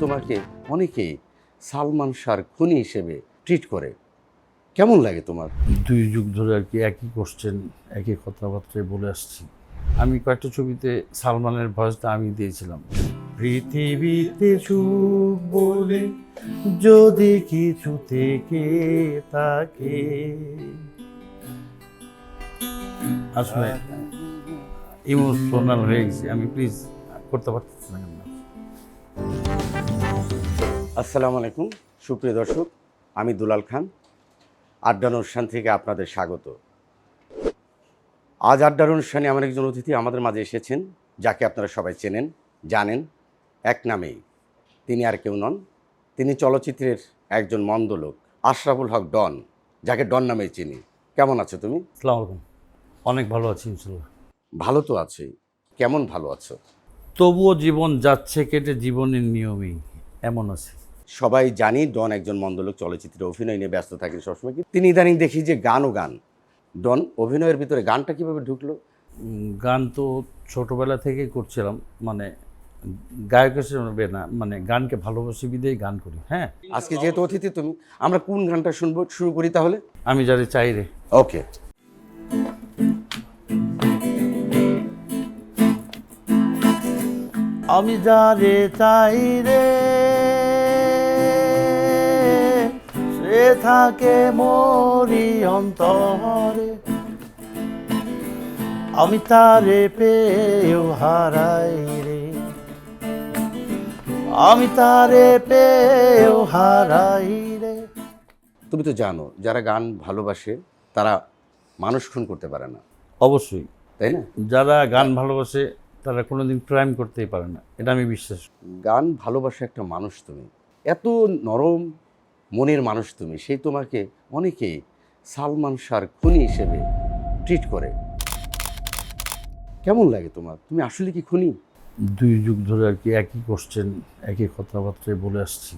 তোমাকে অনেকেই সালমান শাহর খুনি হিসেবে ট্রিট করে। কেমন লাগে তোমার? দুই যুগ ধরে আর কি একই কোশ্চেন একই কথাবার্তায় বলে আসছি। আমি কয়েকটা ছবিতে সালমানের ভয়েসটা আমি দিয়েছিলাম। পৃথিবীতে সুখ বলে যদি কিছু থেকে থাকে। আসলে ইমোশনাল হয়ে গেছি। আমি প্লিজ করতে পারতেছি আসসালামু আলাইকুম। সুপ্রিয় দর্শক আমি দুলাল খান। আড্ডান অনুষ্ঠান থেকে আপনাদের স্বাগত। আজ আড্ডার অনুষ্ঠানে আমার একজন অতিথি আমাদের মাঝে এসেছেন যাকে আপনারা সবাই চেনেন জানেন এক নামেই। তিনি আর কেউ নন। তিনি চলচ্চিত্রের একজন মন্দ লোক আশরাফুল হক ডন যাকে ডন নামেই চিনি। কেমন আছো তুমি? আসসালামু আলাইকুম। অনেক ভালো আছি ইনশাল্লাহ। ভালো তো আছেই। কেমন ভালো আছো? তবুও জীবন যাচ্ছে কেটে জীবনের নিয়মেই। এমন আছে। সবাই জানি ডন একজন মন্দলোক চলচ্চিত্রে অভিনয় নিয়ে ব্যস্ত থাকেন সবসময় তিনি ইদানিং দেখি যে গান ও গান। ডন অভিনয়ের ভিতরে গানটা কীভাবে ঢুকলো? গান তো ছোটোবেলা থেকেই করছিলাম মানে গায়ক হিসেবে না মানে গানকে ভালোবাসি বিদেই গান করি হ্যাঁ। আজকে যেহেতু অতিথি তুমি আমরা কোন গানটা শুনব শুরু করি তাহলে? আমি যারে চাই রে। ওকে। আমি যারে চাই রে। থাকে মরি অন্তরে। আমি তারে পেয়েও হারাই রে। আমি তারে পেয়েও হারাই রে। তুমি তো জানো যারা গান ভালোবাসে তারা মানুষ খুন করতে পারে না। অবশ্যই। তাই না? যারা গান ভালোবাসে তারা কোনোদিন ক্রাইম করতেই পারে না। এটা আমি বিশ্বাস করি। গান ভালোবাসা একটা মানুষ তুমি। এত নরম মনের মানুষ তুমি। সেই তোমাকে অনেকেই সালমান শাহর খুনি হিসেবে ট্রিট করে। কেমন লাগে তোমার? তুমি আসলে কি খুনি? দুই যুগ ধরে আর কি একই কোশ্চেন একই কথাবার্তায় বলে আসছি।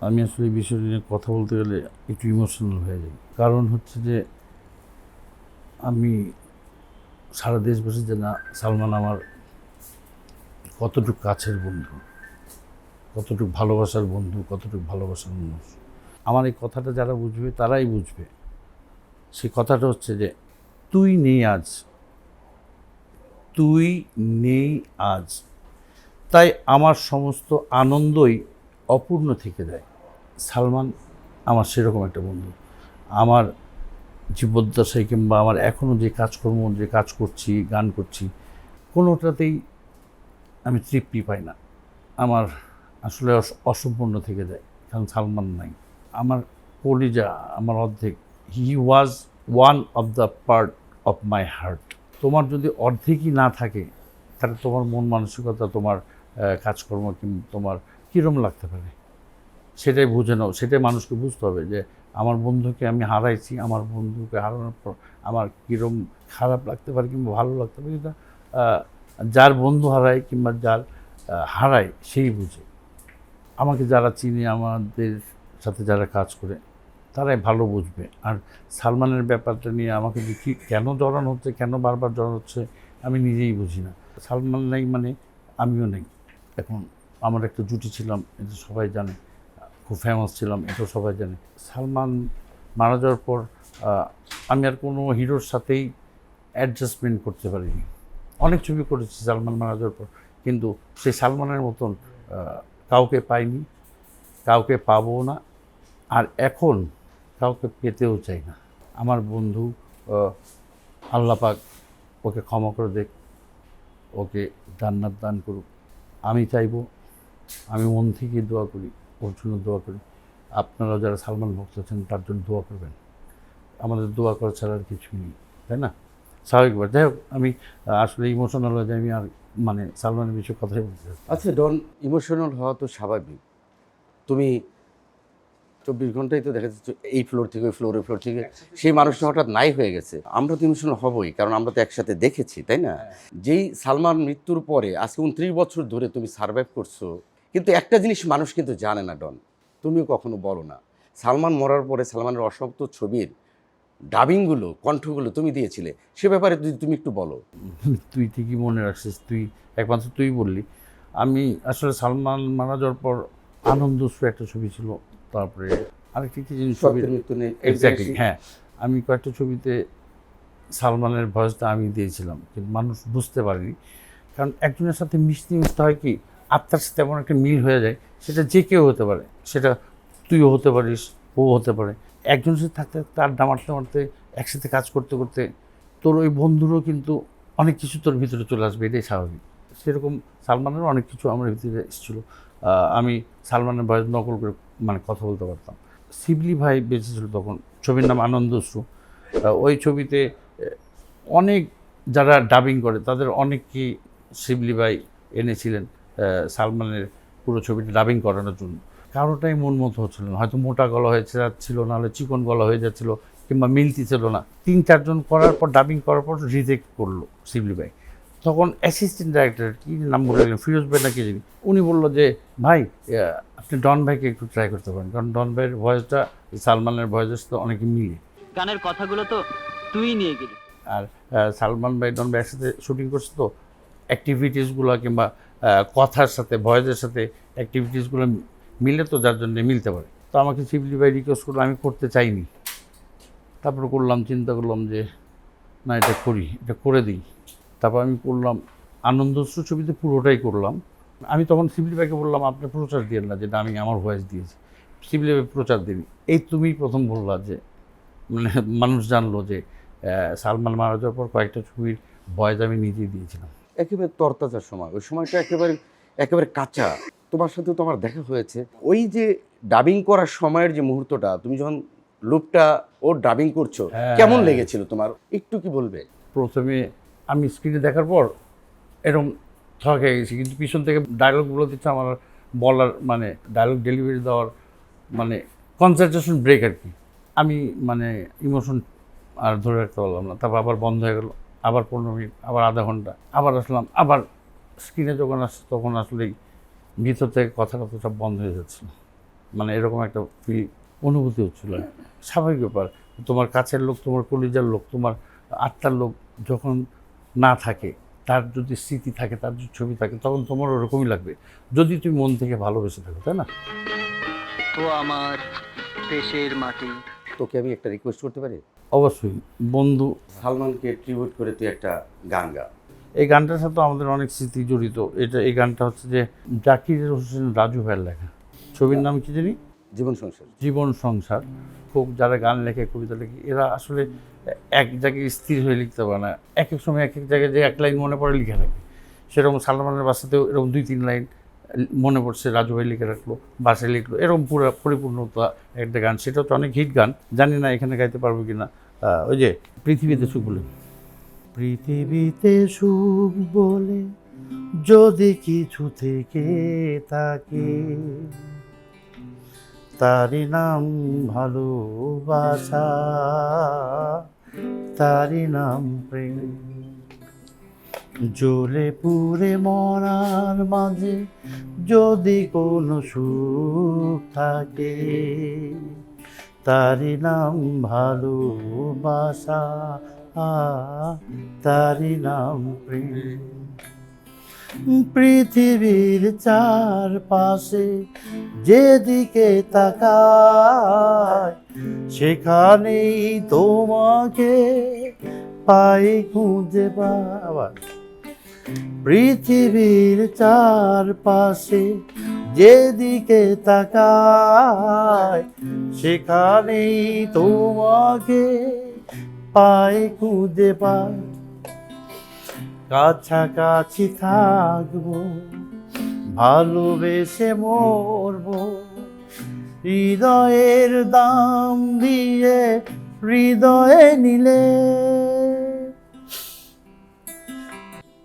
আমি আসলে বিষয়টি নিয়ে কথা বলতে গেলে একটু ইমোশনাল হয়ে যাই। কারণ হচ্ছে যে, আমি সারা দেশবাসী যে, না, সালমান আমার কতটুকু কাছের বন্ধু, কতটুকু ভালোবাসার বন্ধু, কতটুকু ভালোবাসার মানুষ। আমার এই কথাটা যারা বুঝবে, তারাই বুঝবে। সেই কথাটা হচ্ছে যে, তুই নেই আজ। তুই নেই আজ। তাই আমার সমস্ত আনন্দই অপূর্ণ থেকে যায় সালমান, আমার সেরকম একটা বন্ধু। আমার জীবদ্দশায় কিংবা আমার এখনও যে কাজকর্ম, যে কাজ করছি, গান করছি, কোনোটাতেই আমি তৃপ্তি পাই না। আমার আসলে অস- অসম্পূর্ণ থেকে যায় কারণ সালমান নাই। আমার কলিজা আমার অর্ধেক। He was one of the part of my heart তোমার যদি অর্ধেকই না থাকে তাহলে তোমার মন মানসিকতা তোমার কাজকর্ম কিংবা তোমার কীরম লাগতে পারে? সেটাই বুঝে নাও সেটাই মানুষকে বুঝতে হবে যে আমার বন্ধুকে আমি হারাইছি আমার বন্ধুকে হারানোর পর আমার কীরম খারাপ লাগতে পারে কিংবা ভালো লাগতে পারে আহ, যার বন্ধু হারায় কিংবা যার হারায় সেই বুঝে। আমাকে যারা চিনে আমাদের সাথে যারা কাজ করে, তারাই ভালো বুঝবে। আর সালমানের ব্যাপারটা নিয়ে আমাকে যে কী, কেন জড়ানো হচ্ছে, কেন বারবার জড়ানো হচ্ছে, আমি নিজেই বুঝি না। সালমান নেই মানে আমিও নেই। এখন আমার একটা জুটি ছিলাম এটা সবাই জানে, খুব ফেমাস ছিলাম এটাও সবাই জানে। সালমান মারা যাওয়ার পর আমি আর কোনো হিরোর সাথেই অ্যাডজাস্টমেন্ট করতে পারিনি। অনেক ছবি করেছি সালমান মারা যাওয়ার পর, কিন্তু সেই সালমানের মতন কাউকে পাইনি, কাউকে পাবো না আর এখন কাউকে পেতেও চাই না। আমার বন্ধু আহ, আল্লাহ পাক ওকে ক্ষমা করে দেখ ওকে জান্নাত দান করুক। আমি চাইব আমি মন থেকে দোয়া করি ওর জন্য দোয়া করি। আপনারা যারা সালমান ভক্ত আছেন তার জন্য দোয়া করবেন। আমাদের দোয়া করা ছাড়া আর কিছুই নেই তাই না? স্বাভাবিকবার যাই হোক আমি আসলে ইমোশনাল হয়ে যাই আমি আর মানে সালমানের বিষয়ে কথাই বলতে আচ্ছা ডন ইমোশনাল হওয়া তো স্বাভাবিক। তুমি চব্বিশ ঘন্টায় তো দেখা যাচ্ছে এই ফ্লোর থেকে ওই ফ্লোর ওই ফ্লোর থেকে। সেই মানুষটা হঠাৎ নাই হয়ে গেছে। আমরা তো ইমোশনাল হবই, কারণ আমরা তো একসাথে দেখেছি, তাই না? যেই সালমান মৃত্যুর পরে, আজকে উনত্রিশ বছর ধরে তুমি সার্ভাইভ করছ, কিন্তু একটা জিনিস মানুষ কিন্তু জানে না, ডন। তুমিও কখনো বলো না। সালমান মরার পরে, সালমানের অসমাপ্ত ছবির ডাবিংগুলো কণ্ঠগুলো তুমি দিয়েছিলে, সে ব্যাপারে যদি তুমি একটু বলো। তুই ঠিকই মনে রাখছিস, তুই একমাত্র তুই বললি। আমি আসলে সালমান মারা যাওয়ার পর আনন্দশ্রু একটা ছবি ছিল তারপরে আরেকটি কি জিনিস ছবি এক্স্যাক্টলি হ্যাঁ। আমি কয়েকটা ছবিতে সালমানের ভয়েসটা আমি দিয়েছিলাম কিন্তু মানুষ বুঝতে পারেনি। কারণ একজনের সাথে মিশতে মিশতে হয় কি আত্মার সাথে এমন একটা মিল হয়ে যায় সেটা যে কেউ হতে পারে। সেটা তুইও হতে পারিস ও হতে পারে। একজনের সাথে থাকতে থাকতে আড্ডা মারতে মারতে একসাথে কাজ করতে করতে তোর ওই বন্ধুরও কিন্তু অনেক কিছু তোর ভিতরে চলে আসবে এটাই স্বাভাবিক। সেরকম সালমানেরও অনেক কিছু আমার ভিতরে এসেছিল। আমি সালমানের ভয়েস নকল করে মানে কথা বলতে পারতাম। শিবলি ভাই বেঁচে ছিল তখন, ছবির নাম আনন্দশ্রু ওই ছবিতে অনেক যারা ডাবিং করে, তাদের অনেককেই শিবলি ভাই এনেছিলেন সালমানের পুরো ছবিটা ডাবিং করানোর জন্য। কারোটাই মন মতো হচ্ছিল না। হয়তো মোটা গলা হয়ে যাচ্ছিল, নাহলে চিকন গলা হয়ে যাচ্ছিল, কিংবা মিলতি ছিল না। তিন, চারজন করার পর ডাবিং করার পর রিজেক্ট করল শিবলি ভাই। তখন অ্যাসিস্ট্যান্ট ডাইরেক্টর কী নাম বলে গেলেন ফিরোজ ভাই না কি জানি উনি বলল যে ভাই আপনি ডন ভাইকে একটু ট্রাই করতে পারেন। কারণ ডন ভাইয়ের ভয়েসটা সালমানের ভয়েসের সাথে অনেকে মিলে। গানের কথাগুলো তো তুই নিয়ে গেলি। আর সালমান ভাই ডন ভাই একসাথে শুটিং করছে তো অ্যাক্টিভিটিসগুলো কিংবা কথার সাথে ভয়েসের সাথে অ্যাক্টিভিটিসগুলো মিলে তো যার জন্য মিলতে পারে। তো আমাকে শিবলি ভাই রিকোয়েস্ট করল আমি করতে চাইনি। তারপর করলাম চিন্তা করলাম যে না এটা করি এটা করে দিই। তারপর আমি করলাম আনন্দশ্রু ছবিতে পুরোটাই করলাম। আমি তখন শিবলি ভাইকে বললাম আপনি প্রচার দিয়েন না যেটা আমি আমার ভয়েস দিয়েছি। শিবলি ভাই প্রচার দিন এই তুমি প্রথম বললা যে মানে মানুষ জানলো যে সালমান মারা যাওয়ার পর কয়েকটা ছবির ভয়েস আমি নিজেই দিয়েছিলাম। একেবারে তরতাজার সময়। ওই সময়টা একেবারে একেবারে কাঁচা। তোমার সাথে তো আমার দেখা হয়েছে। ওই যে ডাবিং করার সময়ের যে মুহূর্তটা তুমি যখন লুপটা ও ডাবিং করছ হ্যাঁ। কেমন লেগেছিল তোমার? একটু কি বলবে? প্রথমে আমি স্ক্রিনে দেখার পর এরকম থক হয়ে গেছি। কিন্তু পিছন থেকে ডায়লগগুলো দিচ্ছে আমার বলার মানে ডায়লগ ডেলিভারি দেওয়ার মানে কনসেন্ট্রেশন ব্রেক আর কি। আমি মানে ইমোশন আর ধরে রাখতে পারলাম না। তারপর আবার বন্ধ হয়ে গেল। আবার পনেরো মিনিট, আবার আধা ঘণ্টা, আবার আসলাম, আবার স্ক্রিনে যখন আসছে তখন আসলেই ভিতর থেকে কথা কথা সব বন্ধ হয়ে যাচ্ছিল মানে এরকম একটা ফিল অনুভূতি হচ্ছিল স্বাভাবিক ব্যাপার। তোমার কাছের লোক, তোমার কলিজার লোক, তোমার আত্মার লোক যখন না থাকে তার যদি স্মৃতি থাকে তার যদি ছবি থাকে তখন তোমার ওরকমই লাগবে। যদি তুমি মন থেকে ভালোবেসে থাকো তাই না? ও আমার দেশের মাটি। তোকে আমি একটা রিকোয়েস্ট করতে পারি? অবশ্যই। বন্ধু সালমানকে ট্রিবিউট করে তুই একটা গান গা। এই গানটার সাথে আমাদের অনেক স্মৃতি জড়িত। এটা এই গানটা হচ্ছে যে জাকির হোসেন রাজু ভাইয়ের লেখা। ছবির নাম কি জানি? জীবন সংসার। জীবন সংসার। খুব যারা গান লেখে কবিতা লেখে এরা আসলে এক জায়গায় স্থির হয়ে লিখতে পারে না। এক এক সময় এক এক জায়গায় যে এক লাইন মনে পড়ে লিখে রাখে। সেরকম সালমানের বাসাতেও এরকম দুই তিন লাইন মনে পড়ছে রাজু ভাই লিখে রাখল বাসায় লিখলো এরকম পুরো পরিপূর্ণতা একটা গান। সেটা তো অনেক হিট গান জানি না এখানে গাইতে পারব কি না ওই যে পৃথিবীতে সুখ বলে। পৃথিবীতে সুখ বলে যদি কিছু থেকে থাকে তারি নাম ভালোবাসা, তারি নাম প্রেম। জ্বলে পুরে মরার মাঝে যদি কোনো সুখ থাকে, তারি নাম ভালোবাসা, তারি নাম প্রেম। পৃথিবীর চারপাশে যেদিকে তাকায়, সেখানেই তোমাকে পাই খুঁজে পাওয়া। পৃথিবীর চারপাশে যেদিকে তাকায়, সেখানেই তোমাকে পাই খুঁজে পায় কাছাকাছি থাকব, ভালোবেসে মরবো, হৃদয়ের দাম দিয়ে হৃদয়ে নিলে।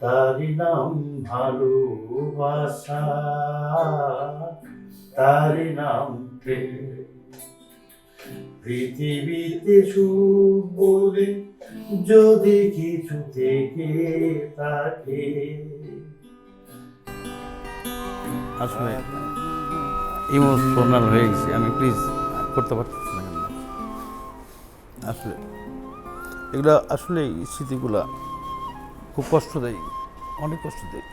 তারি নাম ভালোবাসা, তারি নাম প্রেম। পৃথিবীতে সুখ বলে যদি কিছু থেকে থাকে। আসলে ইমোশনাল হয়ে গেছি। আমি প্লিজ করতে পারতেছি না কেন? আসলে, এগুলো আসলে স্মৃতিগুলা খুব কষ্ট দেয়, অনেক কষ্ট দেয়।